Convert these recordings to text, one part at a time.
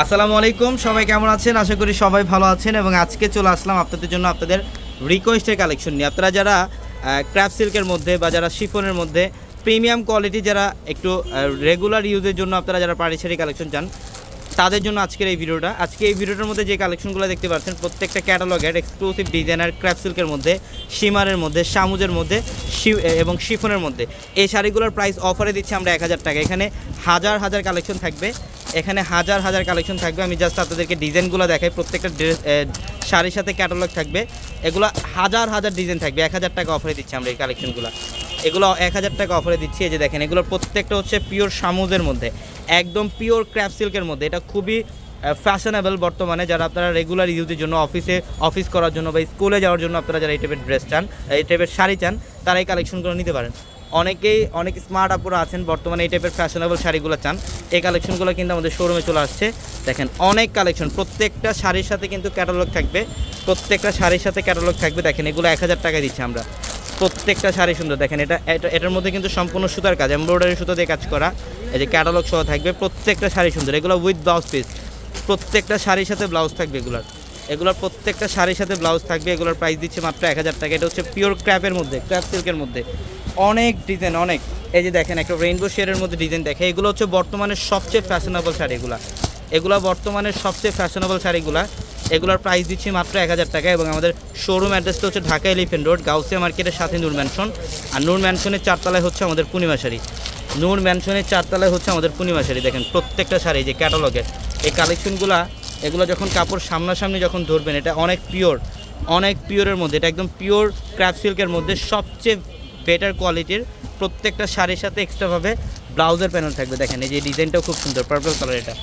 আসসালামু আলাইকুম, সবাই কেমন আছেন? আশা করি সবাই ভালো আছেন এবং আজকে চলে আসলাম আপনাদের জন্য আপনাদের রিকোয়েস্টের কালেকশন নিয়ে। আপনারা যারা ক্র্যাপ সিল্কের মধ্যে বা যারা শিফনের মধ্যে প্রিমিয়াম কোয়ালিটি যারা একটু রেগুলার ইউজের জন্য আপনারা যারা পারিসারি কালেকশন চান তাদের জন্য আজকের এই ভিডিওটা। আজকে এই ভিডিওটার মধ্যে যে কালেকশনগুলো দেখতে পাচ্ছেন, প্রত্যেকটা ক্যাটালগের এক্সক্লুসিভ ডিজাইনার ক্র্যাপ সিল্কের মধ্যে সীমারের মধ্যে সামুজের মধ্যে এবং শিফনের মধ্যে। এই শাড়িগুলোর প্রাইস অফারে দিচ্ছি আমরা এক হাজার টাকা। এখানে হাজার হাজার কালেকশন থাকবে। এখানে হাজার হাজার কালেকশন থাকবে। আমি জাস্ট আপনাদেরকে ডিজাইনগুলো দেখাই। প্রত্যেকটা ড্রেস শাড়ির সাথে ক্যাটালগ থাকবে। এগুলো হাজার হাজার ডিজাইন থাকবে। এক হাজার টাকা অফারে দিচ্ছি আমরা এই কালেকশনগুলো এগুলো এক হাজার টাকা অফারে দিচ্ছি। এই যে দেখেন, এগুলোর প্রত্যেকটা হচ্ছে পিওর সামুজের মধ্যে, একদম পিওর ক্র্যাপ সিল্কের মধ্যে। এটা খুবই ফ্যাশনেবল বর্তমানে যারা আপনারা রেগুলার ইউজের জন্য অফিসে অফিস করার জন্য বা স্কুলে যাওয়ার জন্য আপনারা যারা এই টাইপের ড্রেস চান এই টাইপের শাড়ি চান, তারা এই কালেকশনগুলো নিতে পারেন। অনেকেই, অনেক স্মার্ট আপুরা আছেন বর্তমানে এই টাইপের ফ্যাশনেবল শাড়িগুলো চান। এই কালেকশনগুলো কিন্তু আমাদের শোরুমে চলে আসছে। দেখেন, অনেক কালেকশন প্রত্যেকটা শাড়ির সাথে কিন্তু ক্যাটালগ থাকবে। প্রত্যেকটা শাড়ির সাথে ক্যাটালগ থাকবে। দেখেন, এগুলো এক হাজার টাকায় দিচ্ছি আমরা। প্রত্যেকটা শাড়ি সুন্দর। দেখেন, এটা, এটা- এটার মধ্যে কিন্তু সম্পূর্ণ সুতার কাজ, এমব্রয়ডারি সুতো দিয়ে কাজ করা। এই যে ক্যাটালগ সহ থাকবে প্রত্যেকটা শাড়ি সুন্দর। এগুলো উইথ ব্লাউজ পিস প্রত্যেকটা শাড়ির সাথে ব্লাউজ থাকবে এগুলোর। এগুলোর প্রত্যেকটা শাড়ির সাথে ব্লাউজ থাকবে। এগুলোর প্রাইস দিচ্ছে মাত্র এক হাজার টাকা। এটা হচ্ছে পিওর ক্র্যাপের মধ্যে ক্র্যাপ সিল্কের মধ্যে। অনেক ডিজাইন অনেক। এই যে দেখেন, একটা রেইনবো শেয়ারের মধ্যে ডিজাইন দেখে। এগুলো হচ্ছে বর্তমানে সবচেয়ে ফ্যাশনেবল শাড়িগুলো। এগুলো বর্তমানে সবচেয়ে ফ্যাশনেবল শাড়িগুলা। এগুলোর প্রাইস দিচ্ছি মাত্র এক হাজার টাকা এবং আমাদের শোরুম অ্যাড্রেসটা হচ্ছে ঢাকা এলিফেন্ট রোড গাউসিয়া মার্কেটের সাথে নূর ম্যানশন আর নূর ম্যানশনের চারতলায় হচ্ছে আমাদের পূর্ণিমা শাড়ি। নূর ম্যানশনের চারতলায় হচ্ছে আমাদের পূর্ণিমা শাড়ি। দেখেন প্রত্যেকটা শাড়ি যে ক্যাটালগের এই কালেকশনগুলো এগুলো যখন কাপড় সামনাসামনি যখন ধরবেন, এটা অনেক পিওর অনেক পিওরের মধ্যে, এটা একদম পিওর ক্র্যাপ সিল্কের মধ্যে সবচেয়ে বেটার কোয়ালিটির প্রত্যেকটা শাড়ির সাথে এক্সট্রাভাবে ব্লাউজের প্যানেল থাকবে। দেখেন, এই যে ডিজাইনটাও খুব সুন্দর পার্পল কালার এটা।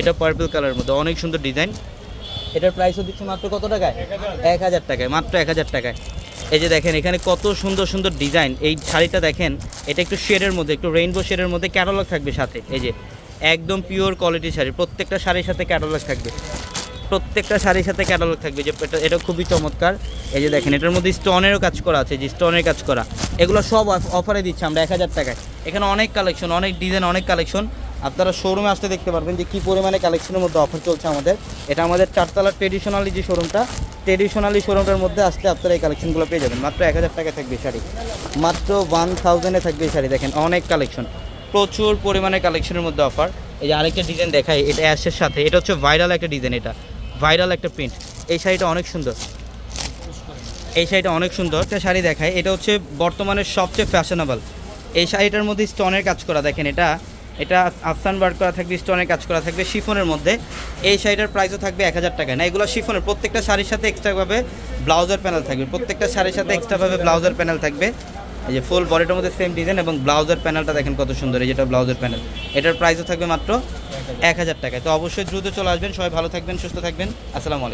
এটা পার্পল কালারের মধ্যে, অনেক সুন্দর ডিজাইন এটার প্রাইসও দিচ্ছি মাত্র কত টাকায়? এক হাজার টাকায়, মাত্র এক হাজার টাকায়। এই যে দেখেন, এখানে কত সুন্দর সুন্দর ডিজাইন এই শাড়িটা দেখেন, এটা একটু শেডের মধ্যে, একটু রেইনবো শেডের মধ্যে ক্যাটালগ থাকবে সাথে। এই যে, একদম পিওর কোয়ালিটির শাড়ি, প্রত্যেকটা শাড়ির সাথে ক্যাটালগ থাকবে। প্রত্যেকটা শাড়ির সাথে ক্যাটালগ থাকবে। যে, এটা এটা খুবই চমৎকার। এই যে দেখেন, এটার মধ্যে স্টোনেরও কাজ করা আছে, যে স্টোনের কাজ করা। এগুলো সব অফারে দিচ্ছি আমরা এক হাজার টাকায়। এখানে অনেক কালেকশন অনেক ডিজাইন অনেক কালেকশন আপনারা শোরুমে আসতে দেখতে পারবেন যে কী পরিমাণে কালেকশনের মধ্যে অফার চলছে আমাদের। এটা আমাদের চারতলার ট্রেডিশনালি যে শোরুমটা ট্রেডিশনালি শোরুমটার মধ্যে আসলে আপনারা এই কালেকশনগুলো পেয়ে যাবেন। মাত্র এক হাজার টাকা থাকবে শাড়ি। মাত্র ওয়ান থাউজেন্ডে থাকবে শাড়ি। দেখেন, অনেক কালেকশন প্রচুর পরিমাণে কালেকশনের মধ্যে অফার এই যে আরেকটা ডিজাইন দেখাই, এটা অ্যাশের সাথে। এটা হচ্ছে ভাইরাল একটা ডিজাইন এটা। ভাইরাল একটা প্রিন্ট এই শাড়িটা অনেক সুন্দর। এই শাড়িটা অনেক সুন্দর। একটা শাড়ি দেখায় এটা হচ্ছে বর্তমানে সবচেয়ে ফ্যাশনেবল এই শাড়িটার মধ্যে স্টোনের কাজ করা। দেখেন, এটা এটা আফসান বার করা থাকবে, স্টোনের কাজ করা থাকবে শিফনের মধ্যে। এই শাড়িটার প্রাইসও থাকবে এক হাজার টাকা না, এগুলো শিফনের, প্রত্যেকটা শাড়ির সাথে এক্সট্রাভাবে ব্লাউজার প্যানেল থাকবে। প্রত্যেকটা শাড়ির সাথে এক্সট্রাভাবে ব্লাউজার প্যানেল থাকবে। এই যে ফুল বডিটার মধ্যে সেম ডিজাইন এবং ব্লাউজার প্যানেলটা দেখেন কত সুন্দর, এই যেটা ব্লাউজার প্যানেল এটার প্রাইসও থাকবে মাত্র এক হাজার টাকায়। তো অবশ্যই দ্রুত চলে আসবেন। সবাই ভালো থাকবেন, সুস্থ থাকবেন। আসসালামু আলাইকুম।